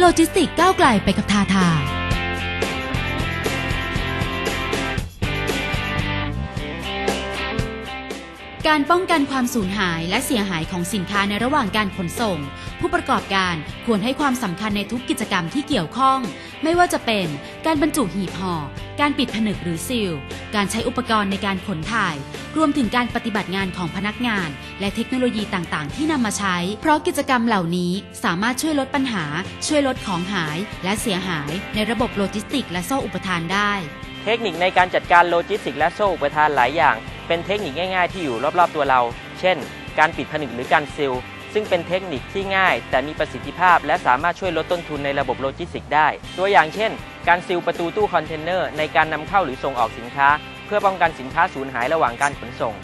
โลจิสติกก้าวไกลไปกับทาทา การป้องกันความสูญหายและเสียหายของสินค้าในระหว่างการขนส่ง ผู้ประกอบการควรให้ความสำคัญในทุกกิจกรรมที่เกี่ยวข้อง ไม่ว่าจะเป็นการบรรจุหีบห่อ การปิดผนึกหรือซีล การใช้อุปกรณ์ในการขนถ่าย รวมถึงการปฏิบัติงานของพนักงาน และเทคโนโลยีต่างๆ ที่นำมาใช้ เพราะกิจกรรมเหล่านี้สามารถช่วยลดปัญหา ช่วยลดของหายและเสียหาย ในระบบโลจิสติก และโซ่อุปทานได้ เทคนิคในการจัดการโลจิสติก และโซ่อุปทานหลายอย่าง เป็นเทคนิคง่ายๆ ที่อยู่รอบๆตัวเรา เช่น การปิดผนึกหรือการซีลซึ่งเป็นเทคนิคที่ง่าย แต่มีประสิทธิภาพ และสามารถช่วยลดต้นทุนในระบบโลจิสติกได้ ตัวอย่างเช่น การซีลประตูตู้คอนเทนเนอร์ในการนำเข้าหรือส่งออกสินค้า เพื่อป้องกันสินค้าสูญหายระหว่างการขนส่ง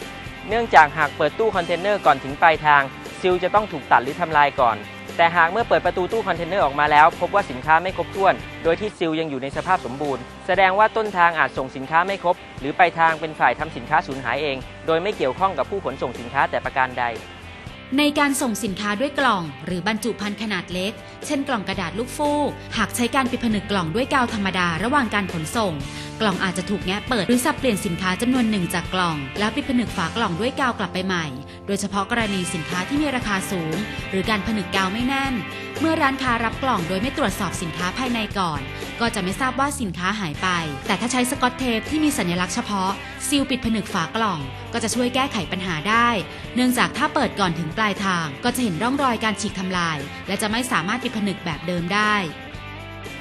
เนื่องจากหากเปิดตู้คอนเทนเนอร์ก่อนถึงปลายทางซีลจะต้องถูกตัดหรือทำลายก่อน แต่หากเมื่อเปิดประตูตู้คอนเทนเนอร์ออกมาแล้ว พบว่าสินค้าไม่ครบถ้วน โดยที่ซีลยังอยู่ในสภาพสมบูรณ์ แสดงว่าต้นทางอาจส่งสินค้าไม่ครบ หรือปลายทางเป็นฝ่ายทำสินค้าสูญหายเอง โดยไม่เกี่ยวข้องกับผู้ขนส่งสินค้าแต่ประการใด ในการส่งสินค้าด้วยกล่อง หรือบรรจุภัณฑ์ขนาดเล็ก เช่นกล่องกระดาษลูกฟูก หากใช้การปิดผนึกกล่องด้วยกาวธรรมดาระหว่างการขนส่ง กล่องอาจจะถูกแงะเปิดหรือสับเปลี่ยนสินค้าจำนวนหนึ่งจากกล่อง แล้วปิดผนึกฝากล่องด้วยกาวกลับไปใหม่ โดยเฉพาะกรณีสินค้าที่มีราคาสูง หรือการผนึกกาวไม่แน่น เมื่อร้านค้ารับกล่องโดยไม่ตรวจสอบสินค้าภายในก่อน ก็จะไม่ทราบว่าสินค้าหายไป แต่ถ้าใช้สกอตเทปที่มีสัญลักษณ์เฉพาะซีลปิดผนึกฝากล่อง ก็จะช่วยแก้ไขปัญหาได้ เนื่องจากถ้าเปิดก่อนถึงปลายทาง ก็จะเห็นร่องรอยการฉีกทำลาย และจะไม่สามารถปิดผนึกแบบเดิมได้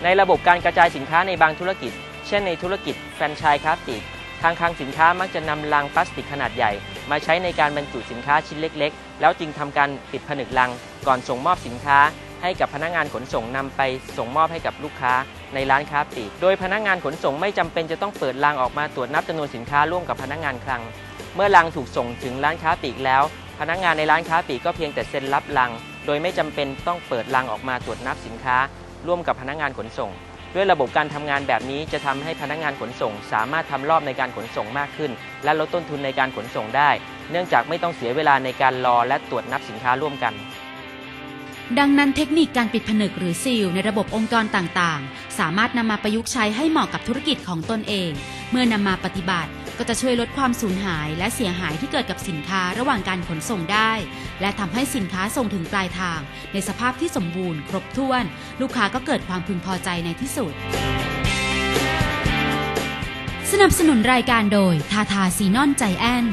ในระบบการกระจายสินค้าในบางธุรกิจ ช่นในธุรกิจแฟรนไชส์คราฟติกทางคลังสินค้ามักจะนำลังพลาสติกขนาดใหญ่ มาใช้ในการบรรจุสินค้าชิ้นเล็ก ๆ แล้วจึงทำการปิดผนึกลัง ก่อนส่งมอบสินค้า ให้กับพนักงานขนส่งนำไปส่งมอบให้กับลูกค้าในร้านค้าปลีก โดยพนักงานขนส่งไม่จำเป็นจะต้องเปิดลังออกมาตรวจนับจำนวนสินค้าร่วมกับพนักงานคลัง เมื่อลังถูกส่งถึงร้านค้าปลีกแล้ว พนักงานในร้านค้าปลีกก็เพียงแต่เซ็นรับลัง โดยไม่จำเป็นต้องเปิดลังออกมาตรวจนับสินค้า ร่วมกับพนักงานขนส่ง ด้วยระบบการทำงานแบบนี้จะทำให้พนักงานขนส่ง สามารถทำรอบในการขนส่งมากขึ้น และลดต้นทุนในการขนส่งได้ เนื่องจากไม่ต้องเสียเวลาในการรอและตรวจนับสินค้าร่วมกัน ดังนั้นเทคนิคการปิดผนึกหรือซีลในระบบองค์กรต่างๆ สามารถนำมาประยุกต์ใช้ให้เหมาะกับธุรกิจของตนเอง เมื่อนำมาปฏิบัติ ก็จะช่วยลดความสูญหายและเสียหายที่เกิดกับสินค้าระหว่างการขนส่งได้ และทำให้สินค้าส่งถึงปลายทาง ในสภาพที่สมบูรณ์ ครบถ้วน ลูกค้าก็เกิดความพึงพอใจในที่สุด สนับสนุนรายการโดยทาทาซีนอนใจแอน